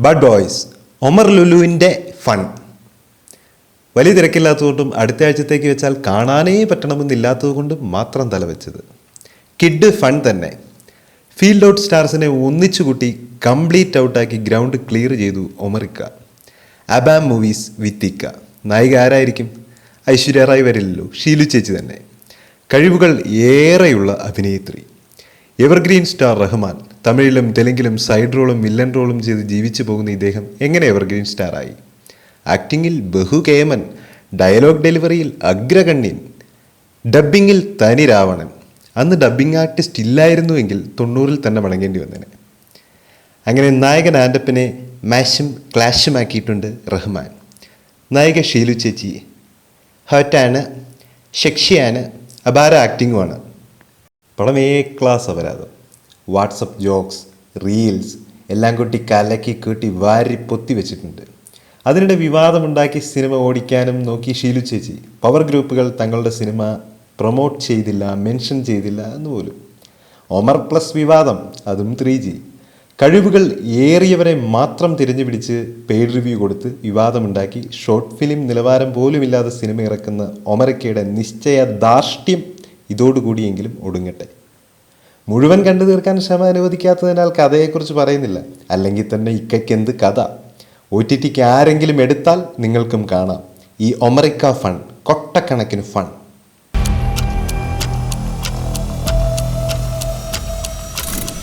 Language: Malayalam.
ബഡ് ബോയ്സ് ഒമർ ലുലുവിന്റെ ഫൺ വലിയ തിരക്കില്ലാത്തതുകൊണ്ടും അടുത്ത ആഴ്ചത്തേക്ക് വെച്ചാൽ കാണാനേ പറ്റണമെന്നില്ലാത്തതുകൊണ്ട് മാത്രം തലവെച്ചത് കിഡ് ഫൺ തന്നെ. ഫീൽഡ് ഔട്ട് സ്റ്റാർസിനെ ഒന്നിച്ചു കൂട്ടി കംപ്ലീറ്റ് ഔട്ടാക്കി ഗ്രൗണ്ട് ക്ലിയർ ചെയ്തു ഒമറിക്ക. അബാം മൂവീസ് വിത്തിക്ക. നായിക ആരായിരിക്കും? ഐശ്വര്യ റായ് വരില്ലല്ലോ. ഷീലു ചേച്ചി തന്നെ. കഴിവുകൾ ഏറെയുള്ള അഭിനേത്രി. Evergreen star Rahman. തമിഴിലും തെലുങ്കിലും സൈഡ് റോളും വില്ലൻ റോളും ചെയ്ത് ജീവിച്ചു പോകുന്ന ഇദ്ദേഹം എങ്ങനെ എവർഗ്രീൻ സ്റ്റാറായി. ആക്ടിങ്ങിൽ ബഹുകേമൻ ഡയലോഗ് ഡെലിവറിയിൽ അഗ്രഗണ്യൻ ഡബ്ബിങ്ങിൽ തനി രാവണൻ. അന്ന് ഡബ്ബിംഗ് ആർട്ടിസ്റ്റ് ഇല്ലായിരുന്നുവെങ്കിൽ തൊണ്ണൂറിൽ തന്നെ മടങ്ങേണ്ടി വന്നേനെ. അങ്ങനെ നായകൻ ആൻഡപ്പിനെ മാഷും ക്ലാഷുമാക്കിയിട്ടുണ്ട് റഹ്മാൻ. നായിക ഷീലു ചേച്ചി ഹേർട്ടാണ് ശക്ഷിയാണ് അപാര ആക്ടിങ്ങുമാണ്. പടം എ ക്ലാസ് അപരാധം. വാട്സപ്പ് ജോക്സ് റീൽസ് എല്ലാം കൂട്ടി കലക്കി കൂട്ടി വാരി പൊത്തി വെച്ചിട്ടുണ്ട്. അതിനിടെ വിവാദമുണ്ടാക്കി സിനിമ ഓടിക്കാനും നോക്കി ഷീലു ചേച്ചി. പവർ ഗ്രൂപ്പുകൾ തങ്ങളുടെ സിനിമ പ്രൊമോട്ട് ചെയ്തില്ല മെൻഷൻ ചെയ്തില്ല എന്ന് പോലും. ഒമർ പ്ലസ് വിവാദം അതും ത്രീ ജി കഴിവുകൾ ഏറിയവരെ മാത്രം തിരഞ്ഞു പിടിച്ച് പെയ്ഡ് റിവ്യൂ കൊടുത്ത് വിവാദമുണ്ടാക്കി ഷോർട്ട് ഫിലിം നിലവാരം പോലുമില്ലാതെ സിനിമ ഇറക്കുന്ന ഒമരക്കയുടെ നിശ്ചയ ദാർഷ്ട്യം ഇതോടുകൂടിയെങ്കിലും ഒടുങ്ങട്ടെ. മുഴുവൻ കണ്ടു തീർക്കാൻ ക്ഷമ അനുവദിക്കാത്തതിനാൽ കഥയെക്കുറിച്ച് പറയുന്നില്ല. അല്ലെങ്കിൽ തന്നെ ഇക്കയ്ക്ക് എന്ത് കഥ? ഒ ടി ടിക്ക് ആരെങ്കിലും എടുത്താൽ നിങ്ങൾക്കും കാണാം. ഈ ഒമറിക്ക ഫൺ കൊട്ടക്കണക്കിന് ഫൺ.